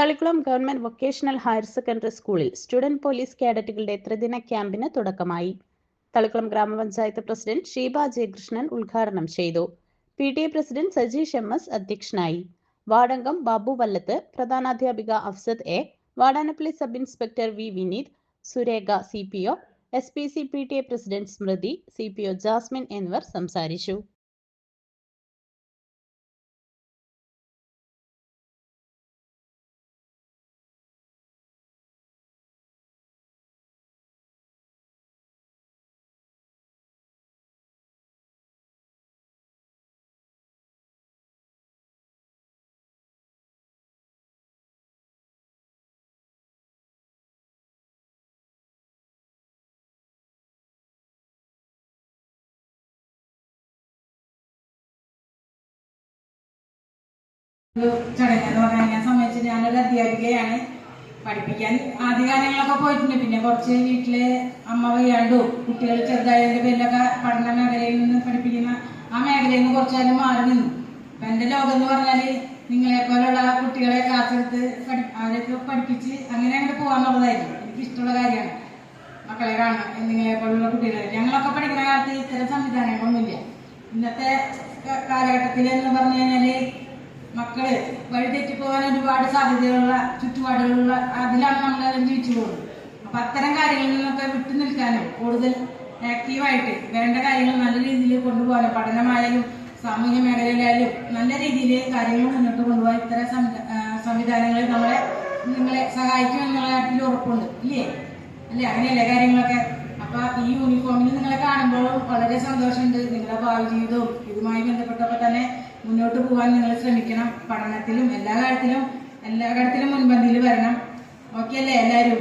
Thalikulam government vocational higher secondary സ്കൂളിൽ student police കേഡറ്റുകളുടെ ത്രിദിന ക്യാമ്പിന് തുടക്കമായി. തളിക്കുളം ഗ്രാമപഞ്ചായത്ത് പ്രസിഡന്റ് ഷീബ ജയകൃഷ്ണൻ ഉദ്ഘാടനം ചെയ്തു. P T A president Sajeesh M S അധ്യക്ഷനായി. വാർഡംഗം Babu Vallath പ്രധാനാധ്യാപിക Afsad A Vadanappally sub inspector V Vineeth Surekha C P O S P C P T A president Smruthi C P O Jasmine എന്നിവർ സംസാരിച്ചു. ചടങ്ങ് എന്ന് പറഞ്ഞാൽ ഞാൻ സംബന്ധിച്ച് ഞാനൊരു അധ്യാപികയാണ്. പഠിപ്പിക്കാൻ ആദ്യകാലങ്ങളൊക്കെ പോയിട്ടുണ്ട്. പിന്നെ കുറച്ച് വീട്ടിലെ അമ്മ വയ്യാണ്ടും. കുട്ടികൾ ചെറുതായതിന്റെ പേരിലൊക്കെ പഠന മേഖലയിൽ നിന്ന് പഠിപ്പിക്കുന്ന ആ മേഖലയിൽ നിന്ന് കുറച്ചാലും മാറി നിന്നു. അപ്പൊ എന്റെ ലോകം എന്ന് പറഞ്ഞാൽ നിങ്ങളെ പോലുള്ള കുട്ടികളെ കാത്തെടുത്ത് അവരൊക്കെ പഠിപ്പിച്ച് അങ്ങനെ അങ്ങോട്ട് പോകാന്നുള്ളതായിരുന്നു എനിക്ക് ഇഷ്ടമുള്ള കാര്യമാണ്. മക്കളെ കാണാൻ നിങ്ങളെ പോലുള്ള കുട്ടികളെ. ഞങ്ങളൊക്കെ പഠിക്കുന്ന കാലത്ത് ഇത്തരം സംവിധാനങ്ങളൊന്നുമില്ല. ഇന്നത്തെ കാലഘട്ടത്തിൽ എന്ന് പറഞ്ഞു കഴിഞ്ഞാൽ മക്കൾ വഴിതെറ്റി പോകാൻ ഒരുപാട് സാധ്യതകളുള്ള ചുറ്റുപാടുകളുള്ള അതിലാണ് നമ്മളെല്ലാം ജീവിച്ചു പോകുന്നത്. അപ്പൊ അത്തരം കാര്യങ്ങളിൽ നിന്നൊക്കെ വിട്ടു നിൽക്കാനും കൂടുതൽ ആക്റ്റീവായിട്ട് വേണ്ട കാര്യങ്ങൾ നല്ല രീതിയിൽ കൊണ്ടുപോകാനും പഠനമായാലും സാമൂഹ്യ മേഖലയിലായാലും നല്ല രീതിയിൽ കാര്യങ്ങൾ മുന്നോട്ട് കൊണ്ടുപോകാൻ ഇത്തരം സംവിധാനങ്ങൾ നമ്മളെ നിങ്ങളെ സഹായിക്കും എന്നുള്ള കാര്യത്തിൽ ഉറപ്പുണ്ട്. ഇല്ലേ? അല്ലേ? അങ്ങനെയല്ലേ കാര്യങ്ങളൊക്കെ? അപ്പൊ ഈ യൂണിഫോമിൽ നിങ്ങളെ കാണുമ്പോൾ വളരെ സന്തോഷമുണ്ട്. നിങ്ങളുടെ ഭാവി ജീവിതവും ഇതുമായി ബന്ധപ്പെട്ടപ്പോൾ തന്നെ മുന്നോട്ട് പോകാൻ നിങ്ങൾ ശ്രമിക്കണം. പഠനത്തിലും എല്ലാ കാര്യത്തിലും എല്ലാ കാര്യത്തിലും മുൻപന്തിയിൽ വരണം. ഓക്കെ അല്ലേ എല്ലാവരും?